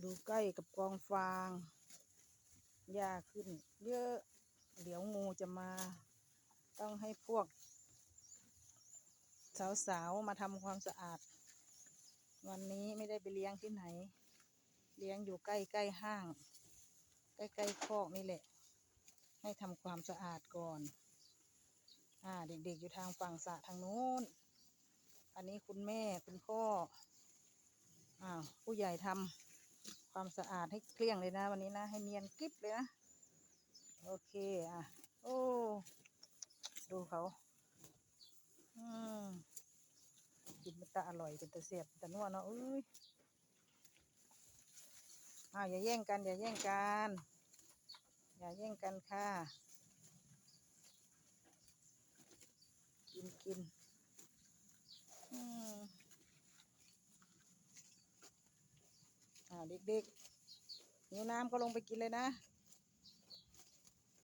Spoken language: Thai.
ดูใกล้กับกองฟาง หญ้าขึ้น เยอะ เดี๋ยวงูจะมา ต้องให้พวก สาวๆ มาทำความสะอาด วันนี้ไม่ได้ไปเลี้ยงที่ไหน เลี้ยงอยู่ใกล้ๆห้าง ใกล้ๆคอกนี่แหละ ให้ทำความสะอาดก่อน อ่า เด็กๆ อยู่ทางฝั่งสระทางนู้น อันนี้คุณแม่คุณพ่อ อ้าว ผู้ใหญ่ทำ ความสะอาดให้เกลี้ยงเลยนะ วันนี้นะ ให้เนียนกริบเลยนะ โอเคอะ โอ้ ดูเขา อืมกินมันตะอร่อยเป็นตะเสียบแต่นัวเนาะเอ้ยอ้าวอย่าแย่งกัน อย่าแย่งกัน อย่าแย่งกันค่ะ กินกินอืมอ่า เด็กๆหิวน้ำก็ลงไปกินเลยนะ